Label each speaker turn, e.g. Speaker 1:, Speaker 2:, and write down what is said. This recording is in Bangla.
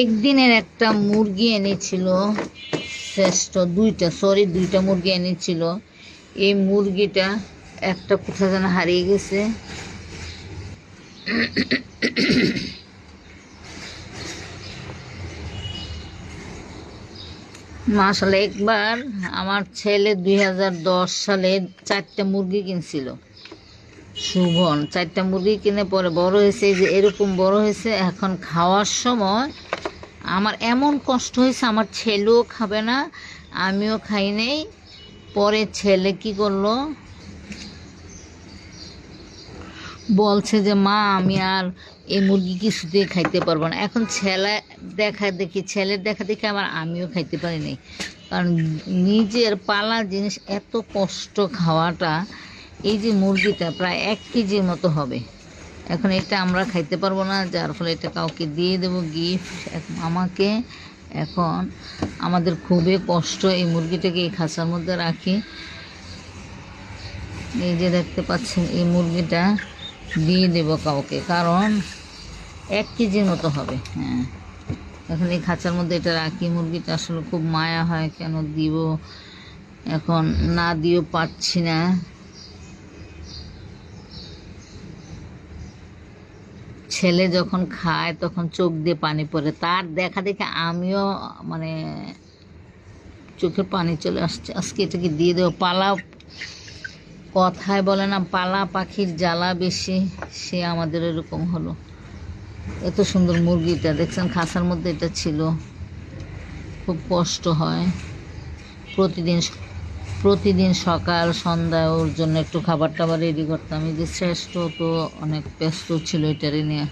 Speaker 1: একদিনের একটা মুরগি এনেছিল, শ্রেষ্ঠ দুইটা সরি দুইটা মুরগি এনেছিল। এই মুরগিটা একটা কোথা যেন হারিয়ে গেছে। মাসালে একবার আমার ছেলে দুই হাজার দশ সালে চারটে মুরগি কিনছিল। শুভন চারটা মুরগি কিনে পরে বড় হয়েছে যে এরকম বড় হয়েছে, এখন খাওয়ার সময় আমার এমন কষ্ট হয়েছে, আমার ছেলেও খাবে না, আমিও খাই নেই। পরে ছেলে কি করল? বলছে যে, মা, আমি আর এই মুরগি কিছুতেই খাইতে পারব না। এখন ছেলে দেখা দেখি, ছেলের দেখা দেখি আবার আমিও খাইতে পারি নাই। কারণ নিজের পালা জিনিস এত কষ্ট খাওয়াটা এই যে মুরগিটা প্রায় এক কেজির মতো হবে। এখন এটা আমরা খাইতে পারব না, যার ফলে এটা কাউকে দিয়ে দেবো গিফট আমাকে এখন আমাদের খুবই কষ্ট এই মুরগিটাকে এই খাঁচার মধ্যে রাখি। এই যে দেখতে পাচ্ছেন, এই মুরগিটা দিয়ে দেবো কাউকে, কারণ এক কেজির মতো হবে হ্যাঁ। এখন এই খাঁচার মধ্যে এটা রাখি, মুরগিটা আসলে খুব মায়া হয়, কেন দিব? এখন না দিয়েও পাচ্ছি না। ছেলে যখন খায়, তখন চোখ দিয়ে পানি পড়ে। তার দেখা দেখে আমিও মানে চোখের পানি চলে আসছে। আজকে এটাকে দিয়ে দেবো। পালা কথায় বলে না, পালা পাখির জ্বালা বেশি, সে আমাদের এরকম হলো। এত সুন্দর মুরগিটা, দেখছেন খাসার মধ্যে এটা ছিল। খুব কষ্ট হয়। প্রতিদিন প্রতিদিন সকাল, সন্ধ্যা ওর জন্য একটু খাবার টাবার রেডি করতাম। এই যে শ্রেষ্ঠ তো অনেক ব্যস্ত ছিল এটারে নিয়ে।